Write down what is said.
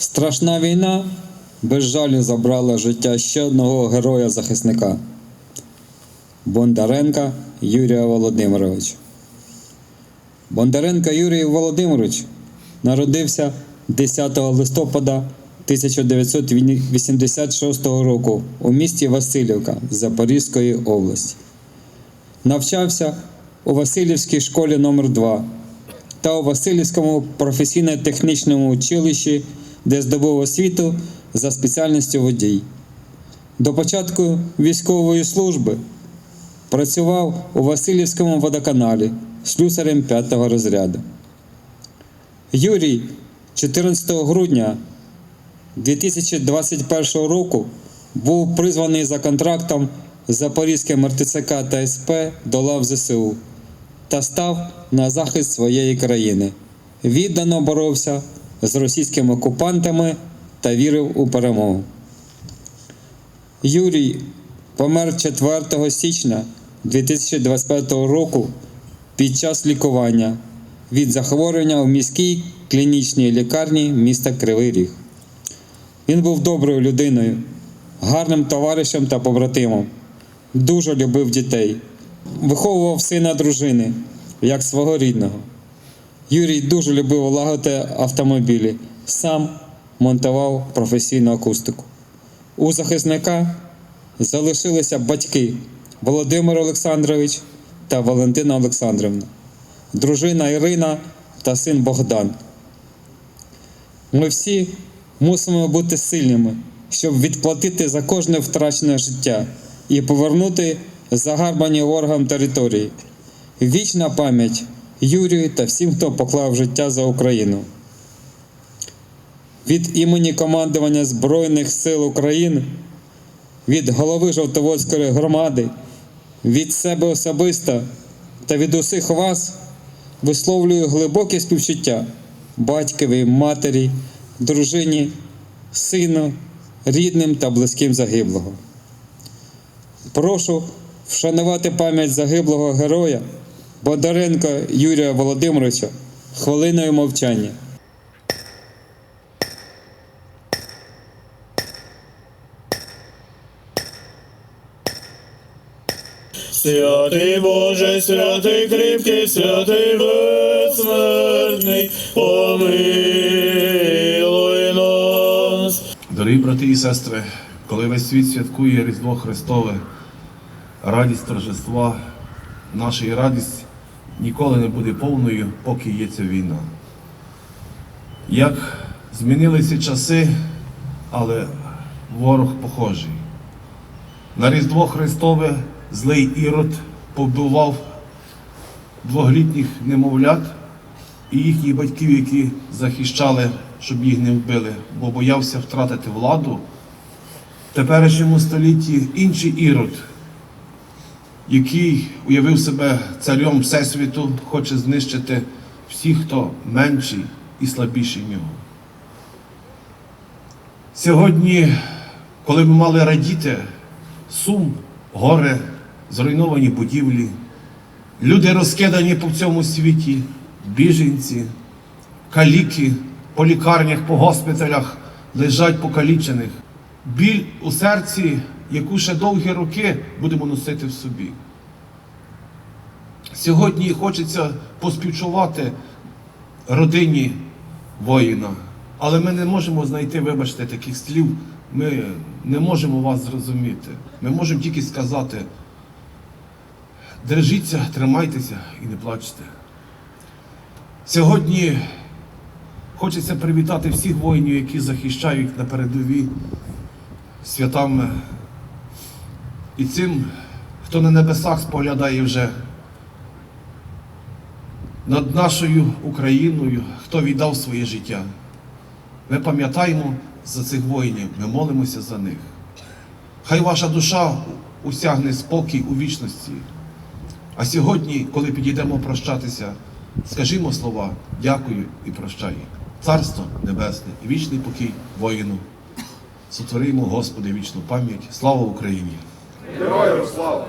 Страшна війна без жалю забрала життя ще одного героя-захисника Бондаренка Юрія Володимировича. Бондаренко Юрій Володимирович народився 10 листопада 1986 року у місті Васильівка Запорізької області. Навчався у Васильівській школі номер 2 та у Васильівському професійно-технічному училищі, де здобув освіту за спеціальністю водій. До початку військової служби працював у Васильівському водоканалі слюсарем 5 розряду. Юрій 14 грудня 2021 року був призваний за контрактом Запорізьким РТЦК та СП до лав ЗСУ та став на захист своєї країни. Віддано боровся з російськими окупантами та вірив у перемогу. Юрій помер 4 січня 2025 року під час лікування від захворювання у міській клінічній лікарні міста Кривий Ріг. Він був доброю людиною, гарним товаришем та побратимом, дуже любив дітей, виховував сина дружини як свого рідного. Юрій дуже любив лагодити автомобілі, сам монтував професійну акустику. У захисника залишилися батьки Володимир Олександрович та Валентина Олександрівна, дружина Ірина та син Богдан. Ми всі мусимо бути сильними, щоб відплатити за кожне втрачене життя і повернути загарбані ворогам території. Вічна пам'ять Юрію та всім, хто поклав життя за Україну. Від імені командування Збройних сил України, від голови Жовтоводської громади, від себе особисто та від усіх вас висловлюю глибоке співчуття батькові, матері, дружині, сину, рідним та близьким загиблого. Прошу вшанувати пам'ять загиблого героя Бондаренка Юрія Володимировича хвилиною мовчання. Святий Боже, святий кріпкий, святий безсмертний, помилуй нас. Дорогі брати і сестри, коли весь світ святкує Різдво Христове, радість торжества, наша радість ніколи не буде повною, поки є ця війна. Як змінилися часи, але ворог похожий. На Різдво Христове злий ірод побивав двоглітніх немовлят і їхніх батьків, які захищали, щоб їх не вбили, бо боявся втратити владу. В теперішньому столітті інший ірод, який уявив себе царем Всесвіту, хоче знищити всіх, хто менший і слабіший нього. Сьогодні, коли ми мали радіти, сум, горе, зруйновані будівлі, люди розкидані по всьому світі, біженці, каліки, по лікарнях, по госпіталях лежать покалічених. Біль у серці, яку ще довгі роки будемо носити в собі. Сьогодні хочеться поспівчувати родині воїна, але ми не можемо знайти, вибачте, таких слів. Ми не можемо вас зрозуміти. Ми можемо тільки сказати: держіться, тримайтеся і не плачте. Сьогодні хочеться привітати всіх воїнів, які захищають на передовій святами. І цим, хто на небесах споглядає вже над нашою Україною, хто віддав своє життя. Ми пам'ятаємо за цих воїнів, ми молимося за них. Хай ваша душа усягне спокій у вічності. А сьогодні, коли підійдемо прощатися, скажімо слова дякую і прощай. Царство Небесне і вічний покій воїну. Сотворимо, Господи, вічну пам'ять. Слава Україні! Героям слава!